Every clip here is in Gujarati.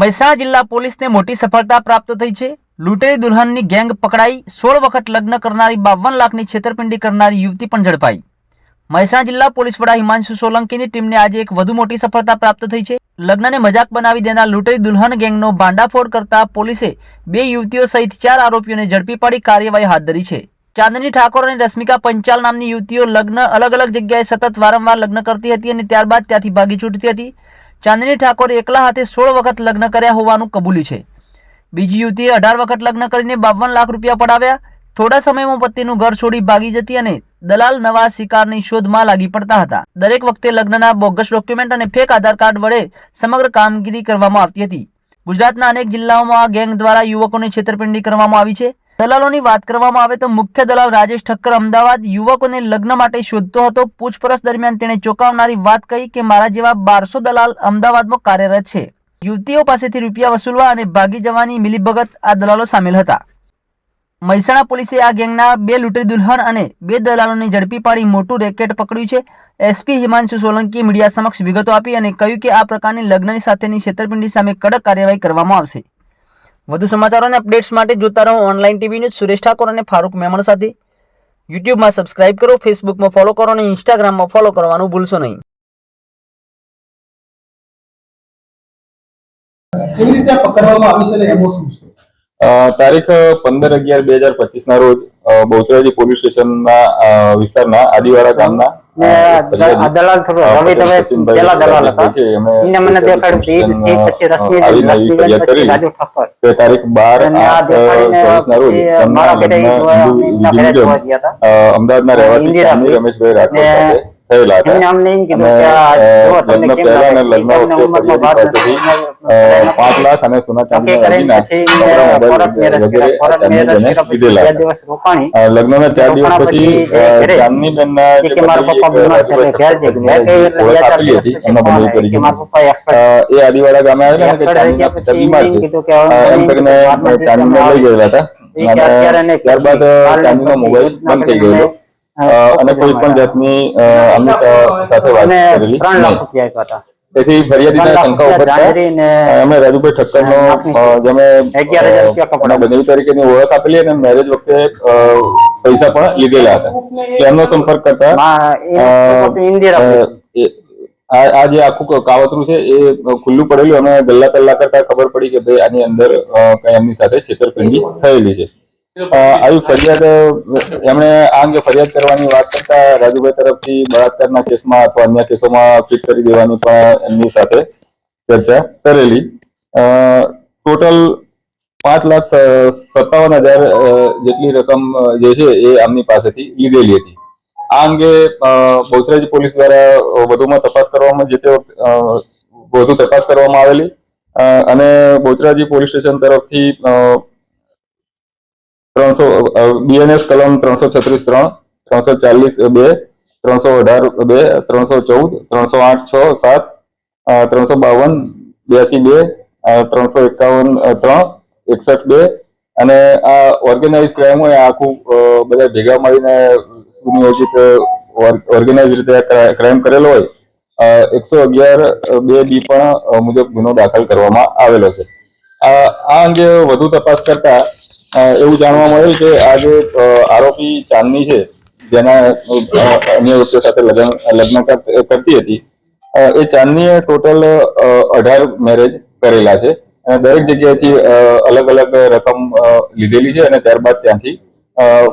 મહેસાણા જિલ્લા પોલીસને મોટી સફળતા પ્રાપ્ત થઈ છે. લૂંટેરી દુલ્હનની ગેંગ પકડાઈ, સોળ વખત લગ્ન કરનારી બાવન લાખની છેતરપિંડી કરનારી યુવતી પણ ઝડપાઈ. મહેસાણા જિલ્લા પોલીસ વડા હિમાંશુ સોલંકીની ટીમને આજે એક વધુ મોટી સફળતા પ્રાપ્ત થઈ છે. લગ્નને મજાક બનાવી દેનાર લૂંટેરી દુલ્હન ગેંગનો ભાંડાફોડ કરતા પોલીસે બે યુવતીઓ સહિત ચાર આરોપીઓને ઝડપી પાડી કાર્યવાહી હાથ ધરી છે. ચાંદની ઠાકોર અને રશ્મિકા પંચાલ નામની યુવતીઓ લગ્ન અલગ અલગ જગ્યાએ સતત વારંવાર લગ્ન કરતી હતી અને ત્યારબાદ ત્યાંથી ભાગી છૂટતી હતી. ચાંદની ઠાકોર એકલા હાથે સોળ વખત લગ્ન કર્યા હોવાનું કબૂલ્યું છે. બીજી યુવતીએ અઢાર વખત લગ્ન કરીને બાવન લાખ રૂપિયા પડાવ્યા. થોડા સમયમાં પતિનું ઘર છોડી ભાગી જતી અને દલાલ નવા શિકારની શોધમાં લાગી પડતા હતા. દરેક વખતે લગ્નના બોગસ ડોક્યુમેન્ટ અને ફેક આધાર કાર્ડ વડે સમગ્ર કામગીરી કરવામાં આવતી હતી. ગુજરાતના અનેક જિલ્લાઓમાં આ ગેંગ દ્વારા યુવકોની છેતરપિંડી કરવામાં આવી છે. દલાલોની વાત કરવામાં આવે તો મુખ્ય દલાલ રાજેશ ઠક્કર અમદાવાદ યુવકોને લગ્ન માટે શોધતો હતો. પૂછપરછ દરમિયાન તેણે ચોંકાવનારી વાત કહી કે મારા જેવા બારસો દલાલ અમદાવાદમાં કાર્યરત છે. યુવતીઓ પાસેથી રૂપિયા વસૂલવા અને ભાગી જવાની મિલીભગત આ દલાલો સામેલ હતા. મહેસાણા પોલીસે આ ગેંગના બે લૂંટરી દુલ્હન અને બે દલાલોને ઝડપી પાડી મોટું રેકેટ પકડ્યું છે. એસપી હિમાંશુ સોલંકીએ મીડિયા સમક્ષ વિગતો આપી અને કહ્યું કે આ પ્રકારની લગ્નની સાથેની છેતરપિંડી સામે કડક કાર્યવાહી કરવામાં આવશે. વધુ સમાચારો અને અપડેટ્સ માટે જોતા રહો online TV news Suresh Thakor અને ફારૂક મેમણ સાથે. યુટ્યુબમાં સબસ્ક્રાઇબ કરો ફેસબુકમાં ફોલો કરો અને ઇન્સ્ટાગ્રામમાં ફોલો કરવાનું ભૂલશો નહીં. તારીખ પંદર અગિયાર બે હજાર પચીસ ના રોજ બહુચરાજી પોલીસ સ્ટેશનના વિસ્તારના આદિવાડા ગામના ને દલાલ થોડો રવિ તમે પેલા દલાલ હતા એને મને દેખાડ્યું એ પછી રશ્મિ રશ્મિબેન પછી રાજુ ઠક્કર તે તારીખ બાર અને આ દેખાડીને રોજ મારા જોવા રિલિજન, ગયા હતા. અમદાવાદના રહેવાસી ભાઈ. રમેશભાઈ રાઠોડ સાથે થયેલા હતા એમને અમને એમ કીધું અને, કે આ અ, જુઓ તમને લગ્ન કેમ પહેલા અને લાગે? લગ્ન તમને વખતે ઉંમરમાં ફરિયાદી બાર પાસેથી, નથી. અ, પાંચ લાખ અને સોના નક્કી ચાંદીના કરીને દાગીના, પછી કપડાં, કોર્ટ મોબાઈલ મેરેજ વગેરે કર્યા. કોર્ટ ચાંદની મેરેજ બેને કર્યા પછી લીધેલા બે હતા. દિવસ રોકાણી અ, લગ્નના ચાર દિવસ રોકાણા પછી પછી અ, ઘરે. ચાંદનીબેનના જે કે મારા બધી પપ્પા એક બીમાર છે રાજુભાઈ એટલે ઘેર જઈને મેં કહ્યું એટલે ઓળખ બે ચાર આપેલી દિવસ હતી પછી એમના ફોન બંને આવ્યો કે તરીકે. મારા પપ્પા અ, એક્સપાયર એ આદિવાડા ગામે આવેલા ને કે એક્સપાયર થઈ ચાંદનીના ગયા પિતા પછી બીમાર એમ છે કીધું કે અ, હવે એમ કરીને બાદમાં ચાંદીને લઈ ગયેલા હતા એ કે અત્યારે અને નહીં, ત્યારબાદ પછી કાલને ચાંદીનો પછી મોબાઈલ રીતના બંધ થઈ કરીને ગયેલો અ, અને કોઈ પણ જાતની અ, સાથે વાત કરેલી. ત્રણ લાખ રૂપિયા આપ્યા હતા. તેથી ફરિયાદીના શંકા રૂપિયા ઉપજતા જાંજરી ને અ, એમણે રાજુભાઈ ઠક્કરનો જેમે રૂપિયા બનેવી તરીકેની ઓળખ આપેલી અને મેરેજ વખતે પૈસા પણ લીધેલા હતા. એમનો સંપર્ક કરતા આ જે આખું કાવતરું છે એ ખુલ્લું પડેલું અને ગલ્લા કલ્લા કરતા ખબર પડી કે ભાઈ આની અંદર કઈ એમની સાથે છેતરપિંડી થયેલી છે. આવી ફરિયાદ એમણે આ અંગે ફરિયાદ કરવાની વાત કરતા રાજુભાઈ તરફથી બળાત્કારના કેસમાં અથવા અન્ય કેસોમાં ફિટ કરી દેવાની પણ એમની સાથે ચર્ચા કરેલી. ટોટલ પાંચ લાખ સત્તાવન હજાર જેટલી રકમ જે છે એ આમની પાસેથી લીધેલી હતી. આ અંગે બહુચરાજી પોલીસ દ્વારા વધુમાં તપાસ કરવામાં જે તે વધુ તપાસ કરવામાં આવેલી. અને બહુચરાજી પોલીસ સ્ટેશન તરફથી ત્રણસો બીએનએસ કલમ ત્રણસો છત્રીસ ત્રણ, ત્રણસો ચાલીસ બે, ત્રણસો અઢાર બે, ત્રણસો ચૌદ, ત્રણસો આઠ છ, સાત ત્રણસો બાવન, બ્યાસી બે ત્રણસો એકાવન ત્રણ, એકસઠ બે, અને આ ઓર્ગેનાઇઝ ક્રાઇમ હોય આખું બધા ભેગા મળીને સુનિયોજિત ઓર્ગેનાઇઝ રીતે ક્રાઇમ કરેલો હોય એકસો અગિયાર બે બી પણ મુજબ ગુનો દાખલ કરવામાં આવેલો છે. આ અંગે વધુ તપાસ કરતા એવું જાણવા મળ્યું કે આ જે આરોપી ચાંદની છે, જેના અન્ય વ્યક્તિઓ સાથે લગ્ન લગ્ન કરતી હતી એ ચાંદનીએ ટોટલ અઢાર મેરેજ કરેલા છે. અને દરેક જગ્યાએથી અલગ અલગ રકમ લીધેલી છે અને ત્યારબાદ ત્યાંથી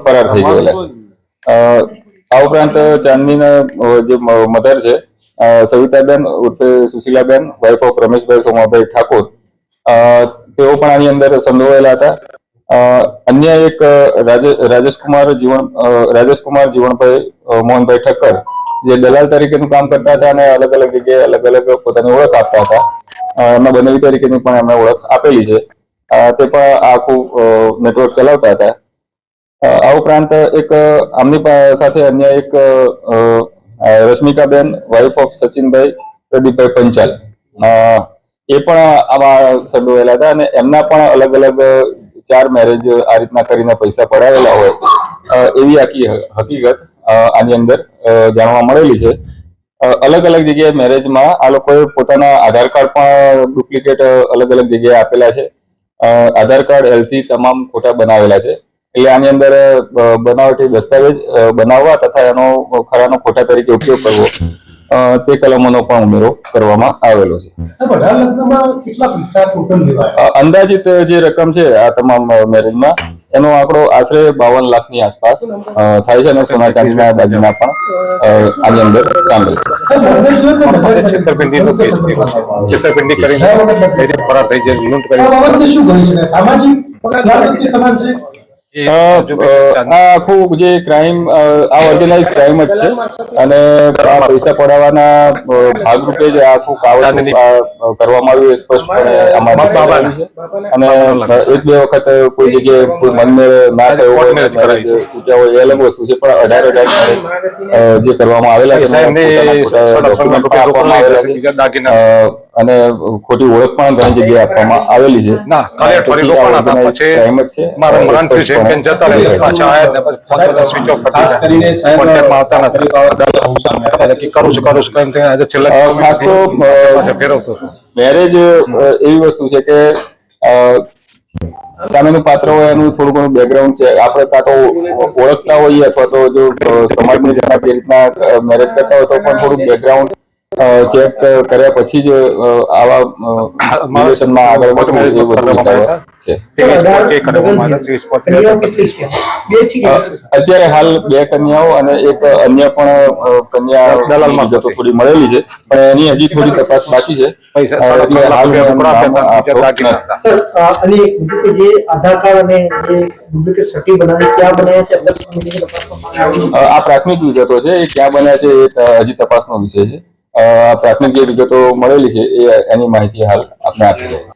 ફરાર થઈ ગયેલા છે. આ ઉપરાંત ચાંદનીના જે મધર છે સવિતાબેન ઉર્ફે સુશીલાબેન વાઇફ ઓફ રમેશભાઈ સોમાભાઈ ઠાકોર તેઓ પણ આની અંદર સંડોવાયેલા હતા. અન્ય એક રાજે- રાજેશકુમાર જીવન રાજેશકુમાર જીવણભાઈ મોહનભાઈ ઠક્કર, જે દલાલ તરીકેનું કામ કરતા હતા અને અલગ અલગ જગ્યાએ અલગ અલગ પોતાની ઓળખ આપતા હતા. એમાં બનેવી તરીકેની પણ એમણે ઓળખ આપેલી છે. તે પણ આખું નેટવર્ક ચલાવતા હતા. આ ઉપરાંત એક આમની સાથે અન્ય એક રશ્મિકાબેન વાઇફ ઓફ સચિનભાઈ પ્રદીપભાઈ પંચાલ. એ પણ આમાં સંડોવાયેલા હતા અને એમના પણ અલગ અલગ ચાર મેરેજ આ રીતના કરીને પૈસા પડાવેલા હોય એવી આખી હકીકત આની અંદર જાણવા મળેલી છે. અલગ અલગ જગ્યાએ મેરેજમાં આ લોકોએ પોતાના આધાર કાર્ડ પણ ડુપ્લિકેટ અલગ અલગ જગ્યાએ આપેલા છે. આધાર કાર્ડ એલસી તમામ ખોટા બનાવેલા છે. એટલે આની અંદર બનાવટી દસ્તાવેજ બનાવવા તથા એનો ખરાનો ખોટા તરીકે ઉપયોગ કરવો. તે કલમોનો પણ ઉમેરો કરવામાં આવેલો છે. અંદાજિત જે રકમ છે આ તમામ મેરેજમાં એનો આંકડો આશરે બાવન લાખની આસપાસ થાય છે અને સોના ચાંદીના દાગીના પણ આની અંદર સામેલ છે. છેતરપિંડીનો કેસ છેતરપિંડી કરીને ફરાર થઈ જાય લૂંટ કરી સામાજિક આખું જે ક્રાઇમ આ ઓર્ગેનાઇઝ ક્રાઇમ જ છે. અને પૈસા પડાવવાના ભાગરૂપે જ આખું કાવડ કરવામાં આવ્યું સ્પષ્ટપણે. અને એક બે વખત કોઈ જગ્યાએ કોઈ મનને ના થયો હોય એ અલગ વસ્તુ છે. પણ અઢાર અઢાર જે કરવામાં આવેલા છે અને ખોટી ઓળખ પણ ઘણી જગ્યાએ આપવામાં આવેલી છે. જતા પાછા ને પછી ફોન બધા સ્વિચ ઓફ કોન્ટેક્ટમાં આવતા નથી. સામે એટલે કે કરું છું કરું છું આજે છેલ્લા ખાસ તો ફેરવતો હતો મેરેજ એવી વસ્તુ છે કે સામેનું પાત્ર હોય એનું થોડું ઘણું બેકગ્રાઉન્ડ છે. આપણે કાં તો ઓળખતા હોઈએ અથવા તો જો સમાજની રીતના જે રીતના મેરેજ કરતા હોય તો પણ થોડું બેકગ્રાઉન્ડ ચેક કર્યા પછી જ આવા રિલેશનમાં આગળ વધવું છે? અત્યારે હાલ બે કન્યાઓ અને એક અન્ય પણ કન્યા દલાલમાં. વિગતો થોડી મળેલી છે. પણ એની હજી થોડી તપાસ બાકી છે. આ પ્રાથમિક વિગતો છે એ ક્યાં બન્યા છે એ હજી તપાસનો વિષય છે. પ્રાથમિક જે વિગતો મળેલી છે એ એની માહિતી હાલ આપણે આપી